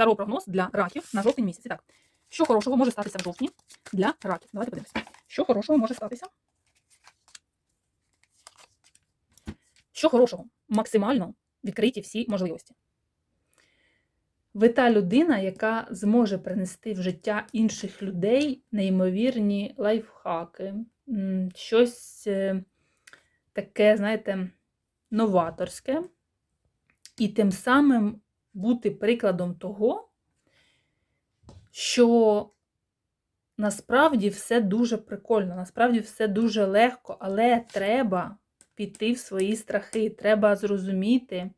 Таро прогноз для раків на жовтень місяць. І так, що хорошого може статися в жовтні для раків? Давайте подивимося. Що хорошого може статися? Що хорошого? Максимально відкриті всі можливості. Ви та людина, яка зможе принести в життя інших людей неймовірні лайфхаки, щось е, таке, знаєте, новаторське, і тим самим бути прикладом того, що насправді все дуже прикольно, насправді все дуже легко, але треба піти в свої страхи. Треба зрозуміти,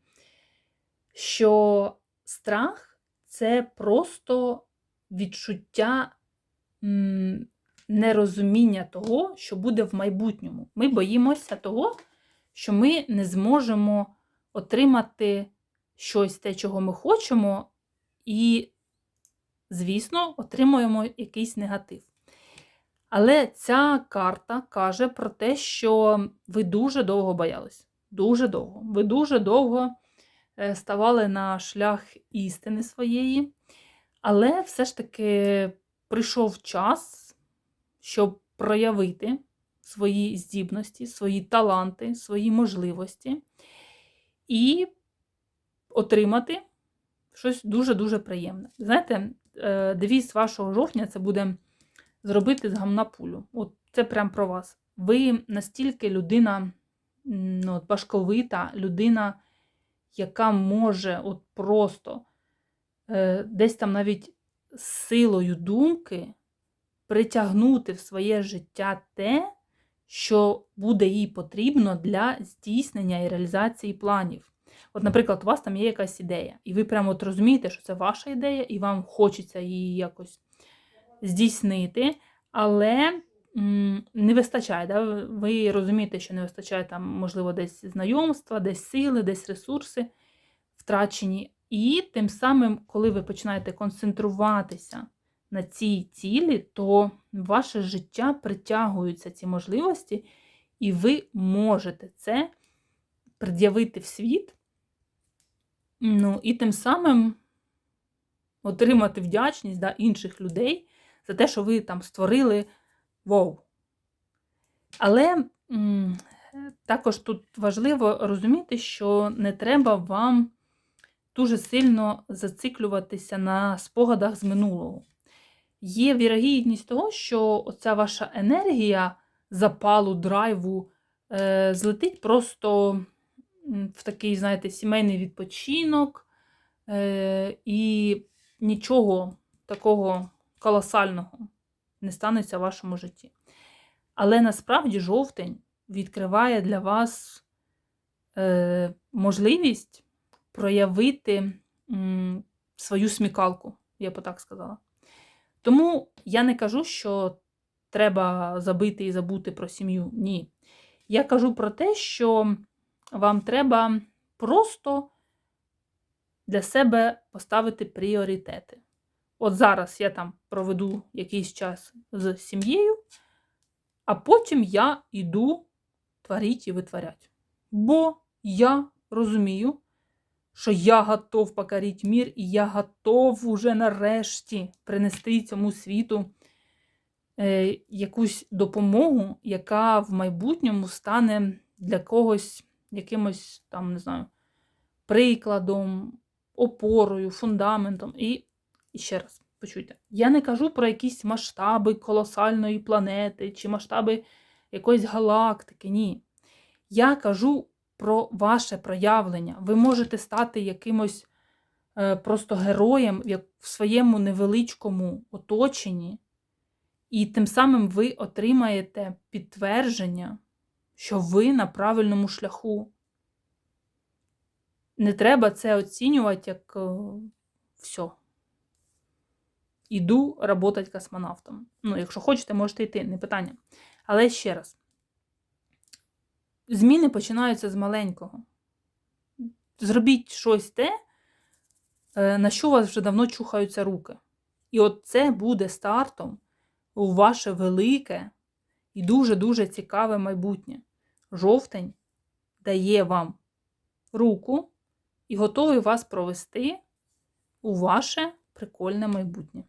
що страх це просто відчуття нерозуміння того, що буде в майбутньому. Ми боїмося того, що ми не зможемо отримати щось те, чого ми хочемо, і, звісно, отримуємо якийсь негатив. Але ця карта каже про те, що ви дуже довго боялись. Дуже довго. Ви дуже довго е, ставали на шлях істини своєї, але все ж таки прийшов час, щоб проявити свої здібності, свої таланти, свої можливості і отримати щось дуже-дуже приємне. Знаєте, е, девіз вашого жовтня це буде зробити з гамна пулю. От це прям про вас. Ви настільки людина ну, важковита, людина, яка може от просто е, десь там навіть силою думки притягнути в своє життя те, що буде їй потрібно для здійснення і реалізації планів. От, наприклад, у вас там є якась ідея, і ви прямо от розумієте, що це ваша ідея, і вам хочеться її якось здійснити, але не вистачає. Да? Ви розумієте, що не вистачає там, можливо, десь знайомства, десь сили, десь ресурси втрачені. І тим самим, коли ви починаєте концентруватися на цій цілі, то ваше життя притягуються ці можливості, і ви можете це пред'явити в світ. Ну, і тим самим отримати вдячність да, інших людей за те, що ви там створили вау. Але м, також тут важливо розуміти, що не треба вам дуже сильно зациклюватися на спогадах з минулого. Є вірогідність того, що оця ваша енергія запалу, драйву е, злетить просто в такий, знаєте, сімейний відпочинок, е, і нічого такого колосального не станеться в вашому житті. Але насправді жовтень відкриває для вас е, можливість проявити м, свою смікалку, я б так сказала. Тому я не кажу, що треба забити і забути про сім'ю. Ні. Я кажу про те, що вам треба просто для себе поставити пріоритети. От зараз я там проведу якийсь час з сім'єю, а потім я йду творити і витворяти. Бо я розумію, що я готов покорити мір, і я готов уже нарешті принести цьому світу е, якусь допомогу, яка в майбутньому стане для когось якимось там, не знаю, прикладом, опорою, фундаментом. І, і ще раз, почуйте, я не кажу про якісь масштаби колосальної планети чи масштаби якоїсь галактики. Ні. Я кажу про ваше проявлення. Ви можете стати якимось е, просто героєм в своєму невеличкому оточенні, і тим самим ви отримаєте підтвердження, що ви на правильному шляху. Не треба це оцінювати як е, все. Іду працювати космонавтом. Ну, якщо хочете, можете йти, не питання. Але ще раз. Зміни починаються з маленького. Зробіть щось те, е, на що у вас вже давно чухаються руки. І от це буде стартом у ваше велике і дуже-дуже цікаве майбутнє. Жовтень дає вам руку і готовий вас провести у ваше прикольне майбутнє.